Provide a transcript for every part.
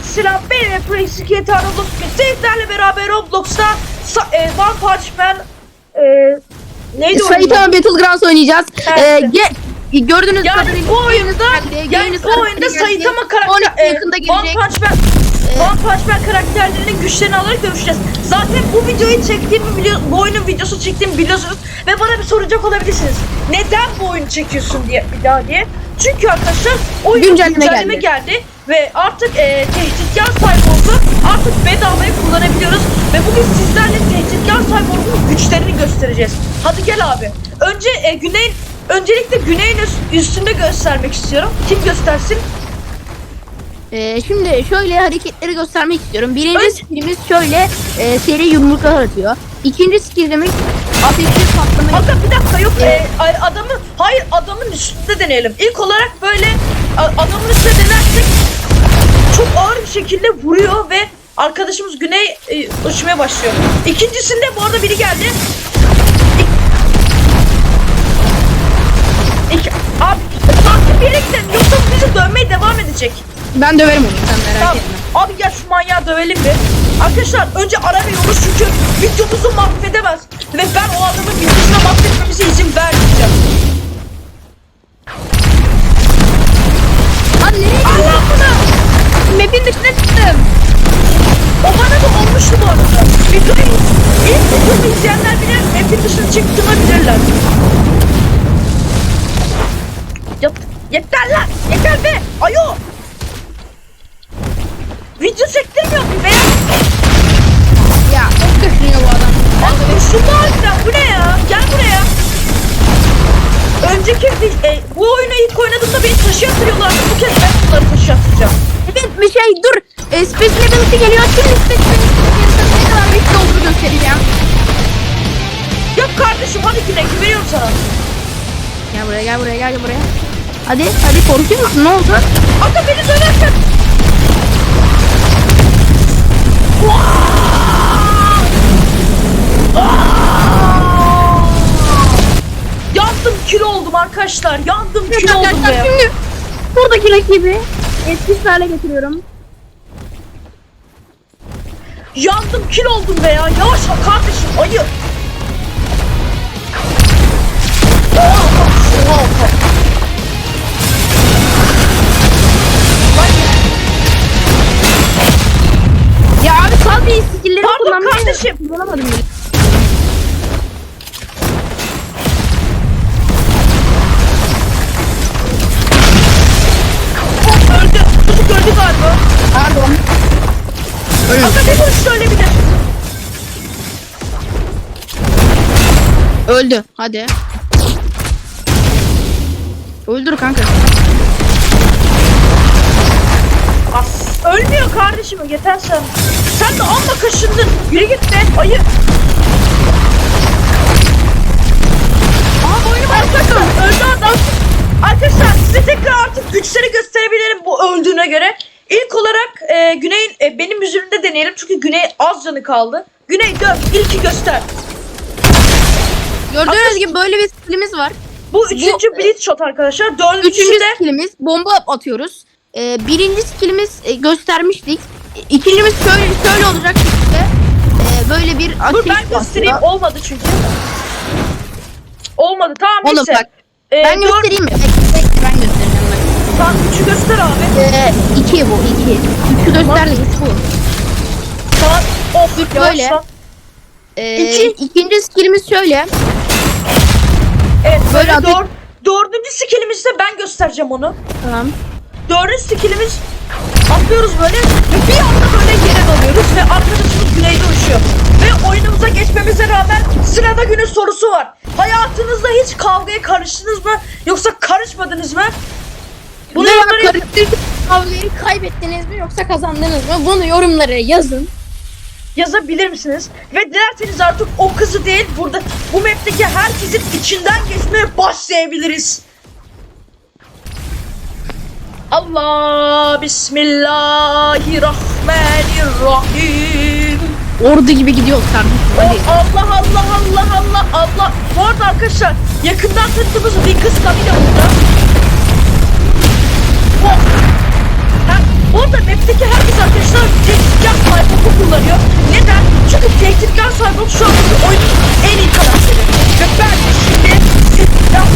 Selam. Ben April Skate Roblox. Sizlerle beraber Roblox'ta e, One Punch Man e, neydi? Saitama Battlegrounds oynayacağız. Evet. Ee, ge- gördüğünüz Yani kadarıyla bu oyunda geldi. yani bu oyunda Saitama karakter 12 e, One. Punch Man One Punch Man karakterlerinin güçlerini alarak dövüşeceğiz. Zaten bu videoyu çektiğimi biliyor, bu oyunun videosu çektiğimi biliyorsunuz ve bana bir soracak olabilirsiniz. Neden bu oyunu çekiyorsun diye bir daha diye. Çünkü arkadaşlar oyun Güncelleme güncelleme, geldi. geldi. Ve artık e, tehditkar sayfamızı artık bedavaya kullanabiliyoruz ve bugün sizlerle tehditkar sayfamızın güçlerini göstereceğiz. Hadi gel abi. Önce e, Güney'in öncelikle Güney'in üst- üstünde göstermek istiyorum. Kim göstersin? Ee, şimdi şöyle hareketleri göstermek istiyorum. Birinci Önce- skillimiz şöyle e, seri yumruklar atıyor. İkinci skillimiz ateşli patlama. Aga bir dakika yok e, ay- adamı hayır adamın üstünde deneyelim. İlk olarak böyle adamın üstünde denersek çok ağır bir şekilde vuruyor ve arkadaşımız Güney e, uçmaya başlıyor. İkincisinde bu arada biri geldi. İk, abi farklı bir yere gidelim yoksa bizi dövmeye devam edecek. Ben döverim onu sen merak Tamam. etme. Abi gel şu manyağı dövelim bir. Arkadaşlar önce aramayalım çünkü videomuzu mahvedemez. Ve ben o adamın videosuna mahvetmemize izin vermeyeceğim. Map'in dışına çıktım. O bana da olmuştu bu arada. Videoyu ilk videomu izleyenler bilir. Map'in dışına çıktığını bilirler. Yet, yeter lan! Yeter be! Şey dur. E, Special Ability geliyor. Şimdi Ability gelirse ne kadar güçlü olduğunu göstereceğim. Yok kardeşim hadi güne güveniyorum sana. Gel buraya gel buraya gel buraya. Hadi hadi korkuyor musun ne oldu? Aga beni dönerken. Yandım kül oldum arkadaşlar. Yandım kül oldum be. şimdi buradaki rakibi etkisiz hale getiriyorum. Yandım kül oldum be ya. Yavaş ol kardeşim oha. Ya abi sal bir skill'leri Pardon kullanmayı kardeşim. kullanamadım bile. Öldü. Çocuk öldü galiba. Pardon. Aga bir vuruş öyle bir de. Öldü. Hadi. Öldür kanka. As. Ölmüyor kardeşim yeter sen. Sen de amma kaşındın. Yürü git be ayı. Aa oyunu arkadaşlar öldü adam. Arkadaşlar size tekrar artık güçleri gösterebilirim bu öldüğüne göre. İlk olarak e, Güney'in e, benim üzerinde deneyelim çünkü Güney az canı kaldı. Güney dön ilki göster. Gördüğünüz gibi böyle bir skillimiz var. Bu üçüncü blitz shot arkadaşlar. Dördüncüsü Üçüncü de skillimiz bomba atıyoruz. Ee, birinci skillimiz e, göstermiştik. E, İkincimiz şöyle şöyle olacak işte. Ee, böyle bir ateş Dur ben göstereyim. basıyor. Olmadı çünkü. Olmadı. Tamam Oğlum neyse. bak, Ee, Ben dört- göstereyim mi? Bekle, Tamam üçü göster abi. Ee, iki bu iki. Üçü gösterdik üç bu. Tamam. Of Üç yavaş böyle. Ee, İki. ikinci skillimiz şöyle. Evet böyle Böyle dör, dördüncü skillimizde ben göstereceğim onu. Tamam. Dördüncü skillimiz atlıyoruz böyle ve bir anda böyle yere dalıyoruz ve arkadaşımız güneyde uçuyor. Ve oyunumuza geçmemize rağmen sırada günün sorusu var. Hayatınızda hiç kavgaya karıştınız mı yoksa karışmadınız mı? Bunu yorumlara. Kavgayı kaybettiniz mi yoksa kazandınız mı? Bunu yorumlara yazın. yazabilir misiniz? Ve dilerseniz artık o kızı değil burada bu map'teki herkesin içinden geçmeye başlayabiliriz. Allah Bismillahirrahmanirrahim. Ordu gibi gidiyoruz kardeşim. Hadi. Oh, Allah Allah Allah Allah Allah. Bu arada arkadaşlar yakından tanıdığımız bir kız de burada. Bak. Ha, orada map'teki herkes arkadaşlar tehditkar Cyborg'u kullanıyor. Neden? Çünkü tehditkar Cyborg şu an oyunun en iyi karakteri. Ve ben şimdi tehditkar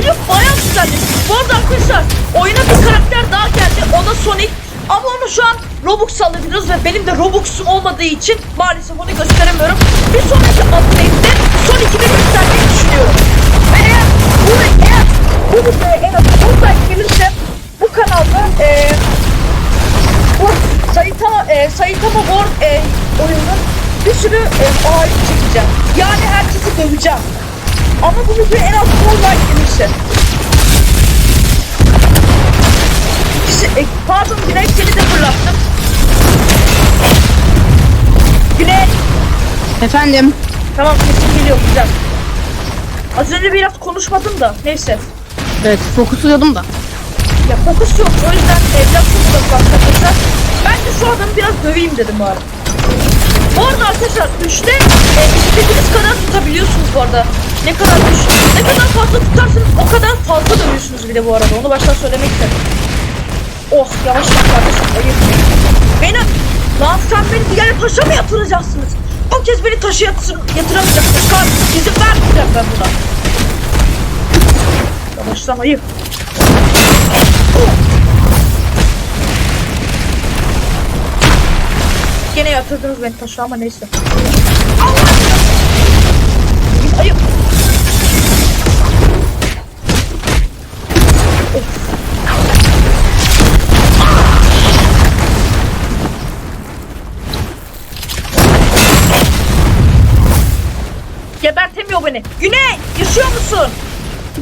Oyun bayağı güzelleşmiş. Bu arada arkadaşlar oyuna bir karakter daha geldi. O da Sonic. Ama onu şu an Robux alabiliyoruz ve benim de Robux'um olmadığı için maalesef onu gösteremiyorum. Bir sonraki update'de Sonic'i de göstermeyi düşünüyorum. Ve eğer bu eğer bu videoya en az 10 like gelirse bu kanalda eee bu Saitama, e, Saitama World e, oyunun bir sürü e, aile çekeceğim. Yani herkesi döveceğim. Ama bu video en az 10 like gelirse. İkisi, e, pardon Güney seni de fırlattım. Güney. Efendim. Tamam sesin geliyor güzel. Az önce biraz konuşmadım da neyse. Evet fokusluyordum da. Ya fokus yok o yüzden evlat çok da fazla arkadaşlar. Ben de şu adamı biraz döveyim dedim arada. Bu arada arkadaşlar 3'te e, istediğiniz kadar tutabiliyorsunuz bu arada. Ne kadar düş, ne kadar fazla tutarsanız o kadar fazla dövüyorsunuz bir de bu arada. Onu baştan söylemek istedim. Oh yavaş yavaş kardeşim ayıp. Benim lan sen beni diğer taşa mı yatıracaksınız? Bu kez beni taşa yatır, yatıramayacaksınız kardeşim. İzin vermeyeceğim ben buna. Yavaştan ayıp. Gene yatırdınız beni taşa ama neyse. Allah! Ayıp.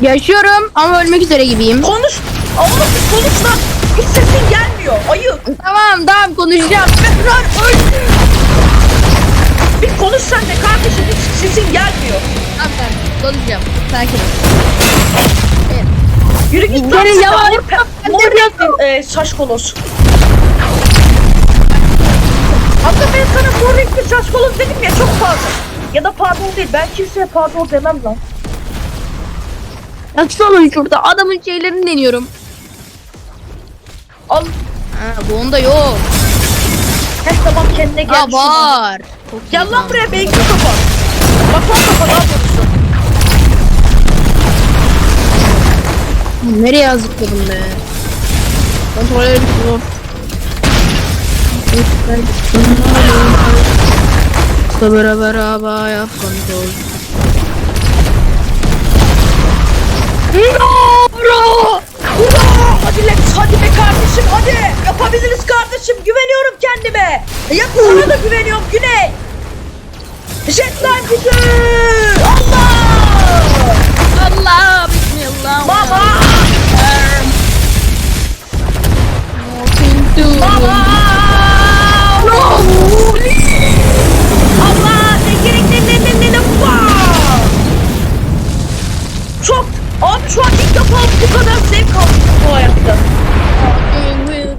Yaşıyorum ama ölmek üzere gibiyim. Konuş. Oğlum bir konuş lan. Hiç sesin gelmiyor. Ayıp. Tamam tamam konuşacağım. Lan öl. Bir konuş sen de kardeşim. Hiç sesin gelmiyor. Tamam tamam konuşacağım. Sakin ol. Yürü git lan. De yavaş mor Mor e, saç kolos. Hatta ben sana mor renkli saç kolos dedim ya çok pardon. Ya da pardon değil. Ben kimseye pardon demem lan. Baksana şurada adamın şeylerini deniyorum. Al. Ha bu onda yok. Her zaman kendine gel. Ha var. Çok Gel lan buraya belki kafa. Bak lan kafa daha doğrusu. Nereye zıpladım be? Kontrol edin zor. Sabır beraber yap kontrol. Bro! Bro! Hadi Lex hadi be kardeşim hadi. Yapabiliriz kardeşim. Güveniyorum kendime. Ya sana da güveniyorum Güney. Jetline gücü. Allah! Allah bismillah. Baba! Baba! Şu an ilk defa bu kadar zevk aldım bu hayatta.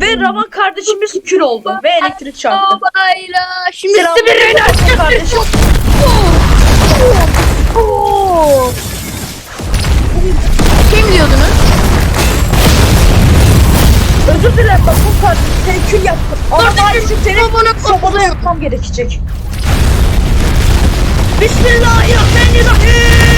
Ve Ravan kardeşimiz kül oldu ve elektrik çarptı. Babayla. Şimdi Selam size bir kardeşim. kardeşim. Kim diyordunuz? Özür dilerim bak bu kardeşim seni kül yaptım. Ama Kardeşim, maalesef seni sobada yapmam gerekecek. Bismillahirrahmanirrahim.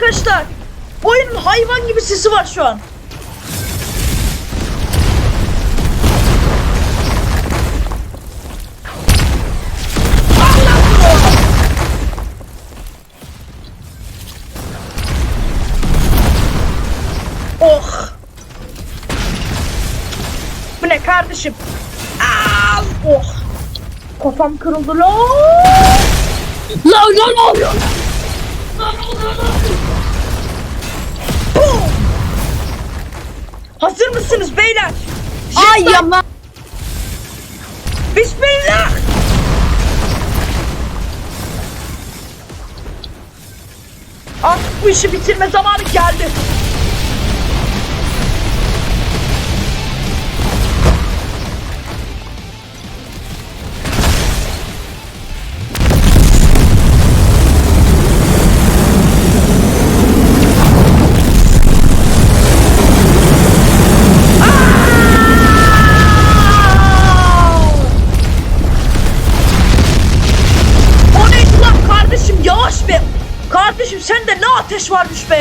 Arkadaşlar. Oyunun hayvan gibi sesi var şu an. Oh. Bu ne kardeşim? Al. Oh. Kafam kırıldı lan. Lan lan oluyor? Boom. Hazır mısınız beyler? Ay yaman. Bismillah. Artık bu işi bitirme zamanı geldi.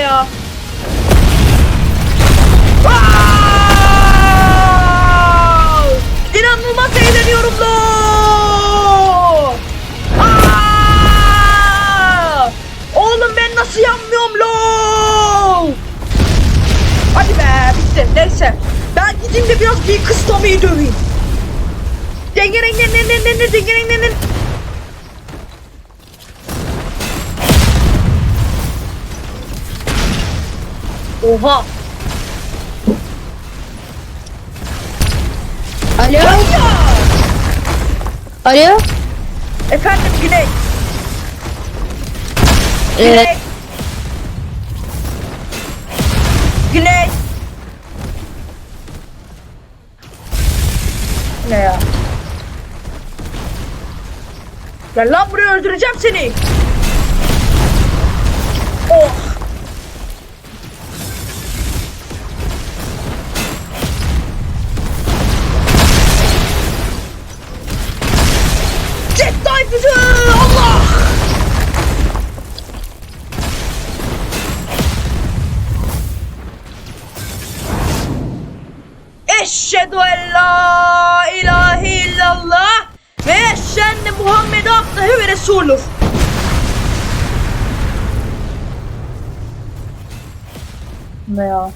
off. Oha. Alo. Alo. Efendim Güney. Ee, Güney. Güney. Ne ya? Gel lan buraya öldüreceğim seni. Oh. Muhammed abdühü ve resuluh. Ne ya?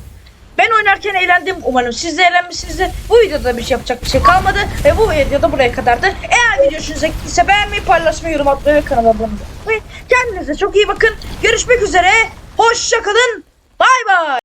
Ben oynarken eğlendim umarım siz de eğlenmişsinizdir. Bu videoda bir şey yapacak bir şey kalmadı ve bu video da buraya kadardı. Eğer video hoşunuza gittiyse beğenmeyi, paylaşmayı, yorum atmayı ve kanala abone olmayı. Kendinize çok iyi bakın. Görüşmek üzere. Hoşçakalın. Bay bay.